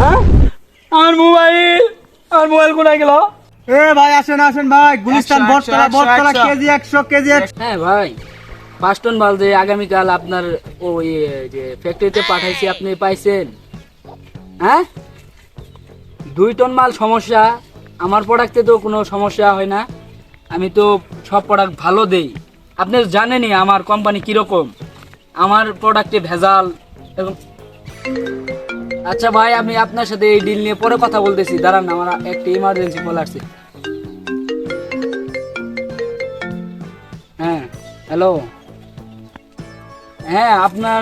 হ্যাঁ? আমার মোবাইল আমার মোবাইল কোথায় গেল? এ ভাই আসেন আসেন ভাই গুলিস্তান বটতলা বটতলা কেজি একশো কেজি হ্যাঁ ভাই পাঁচ টন মাল যে আগামীকাল আপনার ওই যে ফ্যাক্টরিতে পাঠাইছি আপনি পাইছেন। হ্যাঁ? দুই টন মাল সমস্যা আমার প্রোডাক্টে তো কোনো সমস্যা হয় না। আমি তো সব প্রোডাক্ট ভালো দেই। আপনি জানেনই আমার কোম্পানি কীরকম। আমার প্রোডাক্টে ভেজাল এবং আচ্ছা ভাই, আমি আপনার সাথে এই ডিল নিয়ে পরে কথা বলতেছি। দাঁড়ান, আমার একটা ইমার্জেন্সি কল আসছে। হ্যাঁ হ্যালো হ্যাঁ আপনার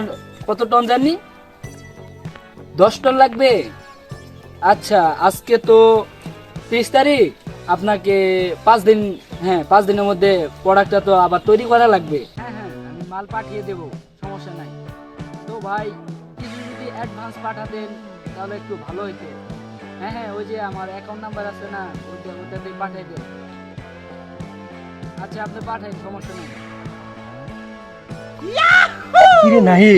কত টন জানি? দশ টন লাগবে। আচ্ছা আজকে তো তিরিশ তারিখ। আপনাকে পাঁচ দিন হ্যাঁ পাঁচ দিনের মধ্যে প্রোডাক্টটা তো আবার তৈরি করা লাগবে। হ্যাঁ হ্যাঁ আমি মাল পাঠিয়ে দেবো, সমস্যা নাই। তো ভাই অ্যাডভান্স পাঠাতেন তাহলে একটু ভালো হতো হ্যাঁ হ্যাঁ ওই যে আমার অ্যাকাউন্ট নাম্বার আছে না ওইটা ওইটাতে পাঠিয়ে দেন। আচ্ছা আপনি পাঠাই সমস্যা নেই। কিরে নাহি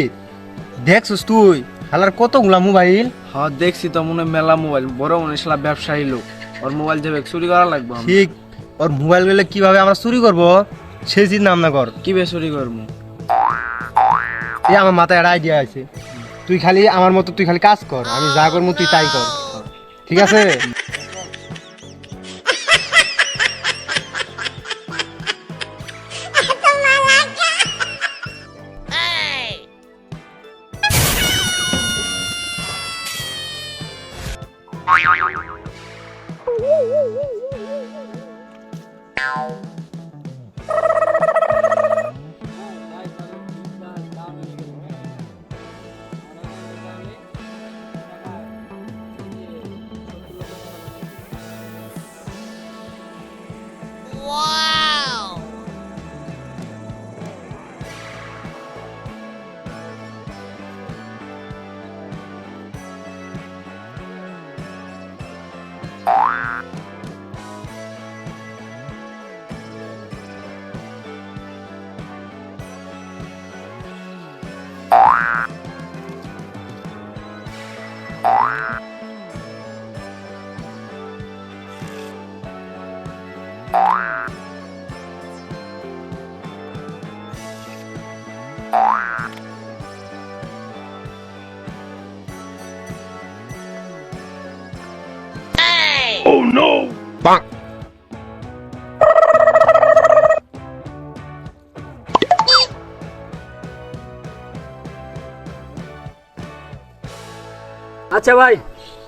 দেখছিস তুই? হালার কতগুলা মোবাইল? হ্যাঁ দেখছি তো মনে মেলা মোবাইল। বড় মনে শালা ব্যবসায়ী লোক। ওর মোবাইল যাবে চুরি করা লাগবে আমার। ঠিক ওর মোবাইলগুলো কীভাবে আমরা চুরি করব? সেই চিন্তা নাম কর। কি বে চুরি করব? এই আমার মাথায় একটা আইডিয়া আছে। তুই খালি আমার মতো তুই খালি কাজ কর, আমি যা করব তুই তাই কর। ঠিক আছে? আচ্ছা ভাই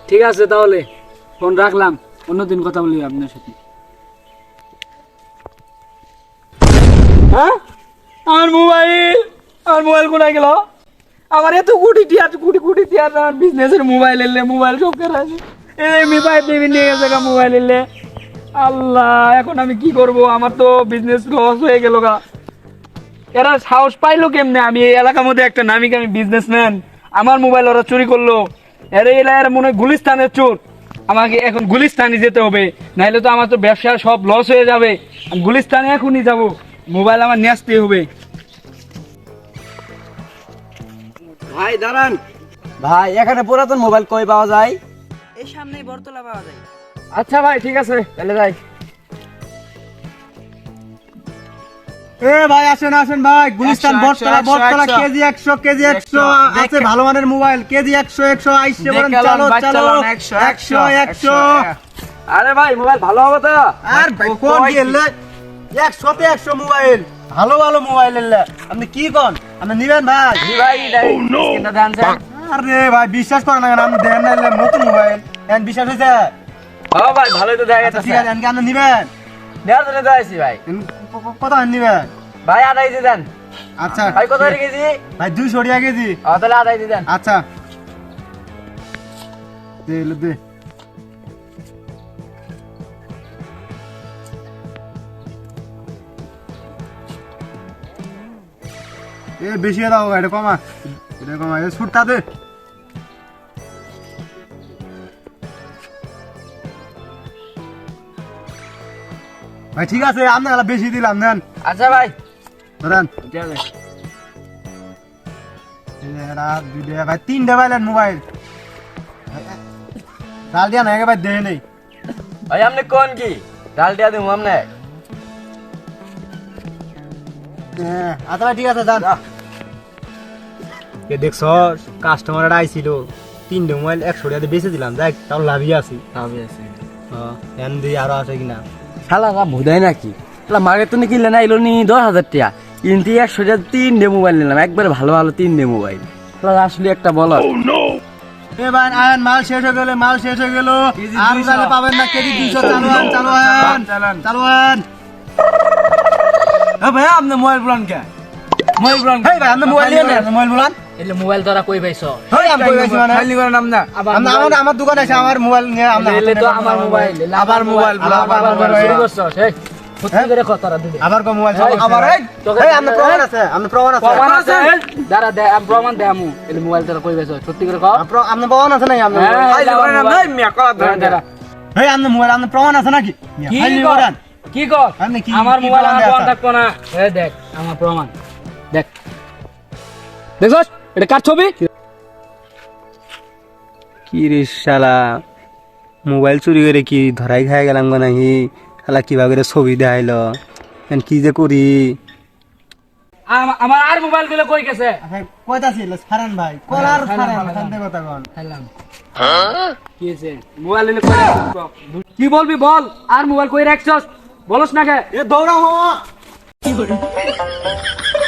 ঠিক আছে তাহলে। ফোন রাখলাম অন্যদিন কথা বলি আপনার সাথে। হ্যাঁ? আমার মোবাইল আমার মোবাইল কোথায় গেল? আমার এত কোটি টিয়ার কোটি কোটি টিয়ার আমার বিজনেসের মোবাইল এলে মোবাইল সব কেন আছে মি পাইপ দেবী নিয়ে গেছে মোবাইল এলে। আল্লাহ, এখন আমি কি করব? আমার তো বিজনেস লস হয়ে গেল গা। এরা সাহস পাইলো কেমনে? আমি এই এলাকার মধ্যে একটা নামি আমি বিজনেসম্যান আমার মোবাইল ওরা চুরি করল। এর এলাকার মনে হয় গুলিস্তানের চোর। আমাকে এখন গুলিস্তানে যেতে হবে। নাইলে তো আমার তো ব্যবসা সব লস হয়ে যাবে। গুলিস্তানে এখনই যাব। মোবাইল আমার নিয়ে হবে। ভাই, দাঁড়ান। ভাই, এখানে পুরাতন মোবাইল কই পাওয়া যায়? এই সামনেই বরতলা পাওয়া যায়। আচ্ছা ভাই ঠিক আছে তাহলে যাই। এ ভাই আসেন আসেন ভাই গুলিস্তান একশো, বটতলা বটতলা কেজি একশো কেজি একশো দেখ- আছে ভালো মানের মোবাইল কেজি একশো একশো আইসে বলেন দেখালাম, চলো বাচ্চা চলো লোন, একশো, একশো একশো আরে ভাই মোবাইল ভালো হবে তো? আর কোন? গেলে একশোতে একশো মোবাইল ভালো ভালো মোবাইল এলে। আপনি কি কন? আপনি নিবেন ভাই? জি ভাই দেন। স্যার। আরে ভাই বিশ্বাস করেন না আপনি দেন না এলে নতুন মোবাইল। এখন বিশ্বাস হয়েছে ও ভাই ভালোই তো দেখা আচ্ছা, ঠিক আছে এখন আপনি নিবেন? জন্য ভাই। এখন ক- ক- কত নিবেন? ভাই আদাই দিয়ে দেন। আচ্ছা ভাই কত রেখেছি ভাই দুইশো টাকা কেজি। ও তাহলে আদাই দিয়ে দেন। আচ্ছা। দে দে। এ বেশি দাও এটা কমা। এটা কমা এ দে। ভাই ঠিক আছে আপনার বেশি দিলাম নেন। আচ্ছা ভাই। ধরেন। ভাই তিনটা পাইলেন মোবাইল। ডাল দিয়া একেবারে দেহে নেই। ভাই আপনি কোন কি? ডাল দিয়া আমনে। হ্যাঁ আচ্ছা ঠিক আছে যান। দেখছ কাস্টমার আইছিল। তিনটে মোবাইল একশো টাকা বেঁচে দিলাম। যাই তাও লাভই আছি। আমি আছি। এন দিয়ে আরও আছে কিনা? শালা কা ভুদাই নাকি? শালা মাগে তো কিনলে না এলো নি দশ হাজার টাকা। কিন্তু একশো টাকা তিনটে মোবাইল নিলাম একবারে ভালো ভালো তিনটে মোবাইল। শালা আসলে একটা বলো এবার আয়ন মাল শেষ হয়ে গেলে মাল শেষ হয়ে গেল। আর 200 পাবেন না কেজি দুইশো। চালুয়ান চালুয়ান চালান। চালুয়ান ভাই আপনি মোবাইল পুরান কে? মোবাইল ভাই আপনি মোবাইল নিয়ে মোবাইল বলান। এলে মোবাইল তোরা কই পাইছ? হেই আমি কই গেছি মানে? খালি করেন আপনি আবার আমরা আমার আমার দোকানে এসে আমার মোবাইল নিয়ে আমরা এলে তো আমার মোবাইল আবার মোবাইল আবার আবার মোবাইল। মোবাইল চুরি করছস এই সত্যি করে তোরা দুবে। আবার কো মোবাইল আবার এই এই। আপনার প্রমাণ আছে আপনার প্রমাণ আছে। প্রমাণ আছে? দাঁড়া দে আমি প্রমাণ দে আমু। এলে মোবাইল তোরা কই পাইছ? সত্যি করে কও আপনার প্রমাণ আছে নাকি? আপনার হ্যাঁ, খালি এটা আমার করেন মোবাইল। আপনি মিয়া কলা ধরেন দাঁড়া, এই আপনার মোবাইল আপনার প্রমাণ আছে নাকি? কি খালি কর? কি কর আমার মোবাইল আমার? প্রমাণ থাকব না। এই দেখ আমার প্রমাণ। দেখ। দেখছস? এটা কার ছবি? কি রে শালা? মোবাইল চুরি করে কি ধরাই খাই গেলাম গো নাহি? শালা কীভাবে করে ছবি দেখাইলো? এখন কি যে করি? আমার আর মোবাইলগুলো কই গেছে? কয়টা ছিল সারান ভাই। কলার কথা কোন খাইলাম কি মোবাইল কই কি বলবি বল? আর মোবাইল কই রাখছস? বলস না কে? এ দৌড়াও মামা।